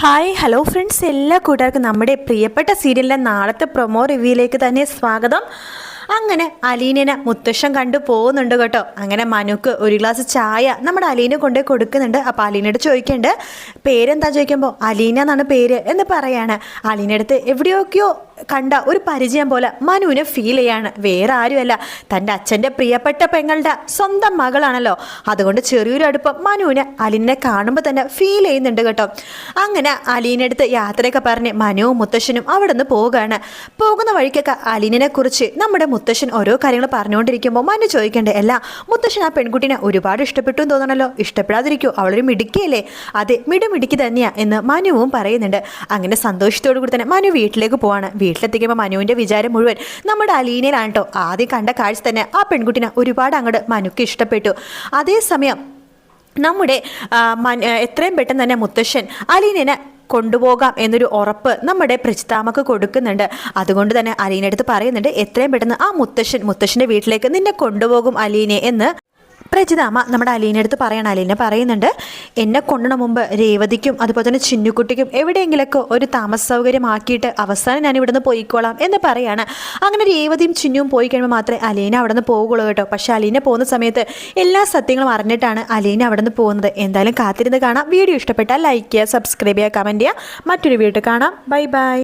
Hi hello friends എല്ലാ കൂട്ടുകാർക്കും നമ്മുടെ പ്രിയപ്പെട്ട സീരിയലിലെ നാളത്തെ പ്രൊമോ റിവ്യൂയിലേക്ക് തന്നെ സ്വാഗതം. അങ്ങനെ അലീനനെ മുത്തശ്ശൻ കണ്ടു പോകുന്നുണ്ട് കേട്ടോ. അങ്ങനെ മനുക്ക് ഒരു ഗ്ലാസ് ചായ നമ്മുടെ അലീനെ കൊണ്ടേ കൊടുക്കുന്നുണ്ട്. അപ്പോൾ അലീനയോട് ചോദിക്കേണ്ട പേരെന്താ? ചോദിക്കുമ്പോൾ അലീന എന്നാണ് പേര് എന്ന് പറയാണ്. അലീനടുത്ത് എവിടെയൊക്കെയോ കണ്ട ഒരു പരിചയം പോലെ മനുവിനെ ഫീൽ ചെയ്യാണ്. വേറെ ആരുമല്ല. തന്റെ അച്ഛന്റെ പ്രിയപ്പെട്ട പെങ്ങളുടെ സ്വന്തം മകളാണല്ലോ. അതുകൊണ്ട് ചെറിയൊരു അടുപ്പം മനുവിന് അലീനെ കാണുമ്പോൾ തന്നെ ഫീൽ ചെയ്യുന്നുണ്ട് കേട്ടോ. അങ്ങനെ അലീനടുത്ത് യാത്രയൊക്കെ പറഞ്ഞ് മനുവും മുത്തശ്ശനും അവിടെ നിന്ന് പോവുകയാണ് പോകുന്ന വഴിക്കൊക്കെ അലീനെ കുറിച്ച് നമ്മുടെ മുത്തശ്ശൻ ഓരോ കാര്യങ്ങൾ പറഞ്ഞുകൊണ്ടിരിക്കുമ്പോൾ മനു ചോദിക്കണ്ടേ അല്ല മുത്തശ്ശൻ ആ പെൺകുട്ടിനെ ഒരുപാട് ഇഷ്ടപ്പെട്ടു എന്ന് തോന്നണല്ലോ ഇഷ്ടപ്പെടാതിരിക്കൂ അവളൊരു മിടുക്കിയല്ലേ? അതെ മിടുമിടുക്കി തന്നെയാ എന്ന് മനുവും പറയുന്നുണ്ട്. അങ്ങനെ സന്തോഷത്തോടു കൂടി തന്നെ മനു വീട്ടിലേക്ക് പോവാണ്. വീട്ടിലെത്തിക്കുമ്പോൾ മനുവിന്റെ വിചാരം മുഴുവൻ നമ്മുടെ അലീനയിലാണ് കേട്ടോ ആദ്യം കണ്ട കാഴ്ച തന്നെ ആ പെൺകുട്ടിനെ ഒരുപാട് അങ്ങോട്ട് മനുക്ക് ഇഷ്ടപ്പെട്ടു. അതേസമയം നമ്മുടെ എത്രയും പെട്ടെന്ന് തന്നെ മുത്തശ്ശൻ അലീനനെ കൊണ്ടുപോകാം എന്നൊരു ഉറപ്പ് നമ്മുടെ പ്രജിതാമക്ക് കൊടുക്കുന്നുണ്ട്. അതുകൊണ്ട് തന്നെ അലീനടുത്ത് പറയുന്നുണ്ട് എത്രയും പെട്ടെന്ന് ആ മുത്തശ്ശൻ മുത്തശ്ശന്റെ വീട്ടിലേക്ക് നിന്നെ കൊണ്ടുപോകും അലീനെ എന്ന് പ്രജിതാമ നമ്മുടെ അലീനെ അടുത്ത് പറയണം. അലീന പറയുന്നുണ്ട് എന്നെ കൊണ്ടുവന്ന മുമ്പ് രേവതിക്കും അതുപോലെ തന്നെ ചിന്നുക്കുട്ടിക്കും എവിടെയെങ്കിലൊക്കെ ഒരു താമസ സൗകര്യമാക്കിയിട്ട് അവസാനം ഞാൻ ഇവിടുന്ന് പോയിക്കോളാം എന്ന് പറയാണ്. അങ്ങനെ രേവതിയും ചിന്നുവും പോയി കഴിയുമ്പോൾ മാത്രമേ അലീന അവിടെ നിന്ന് കേട്ടോ. പക്ഷേ അലീന പോകുന്ന സമയത്ത് എല്ലാ സത്യങ്ങളും അറിഞ്ഞിട്ടാണ് അലീന അവിടെ നിന്ന് പോകുന്നത്. എന്തായാലും കാത്തിരുന്ന് കാണാം. വീഡിയോ ഇഷ്ടപ്പെട്ടാൽ ലൈക്ക് ചെയ്യുക സബ്സ്ക്രൈബ് ചെയ്യുക കമന്റ് ചെയ്യുക. മറ്റൊരു വീഡിയോ കാണാം. Bye bye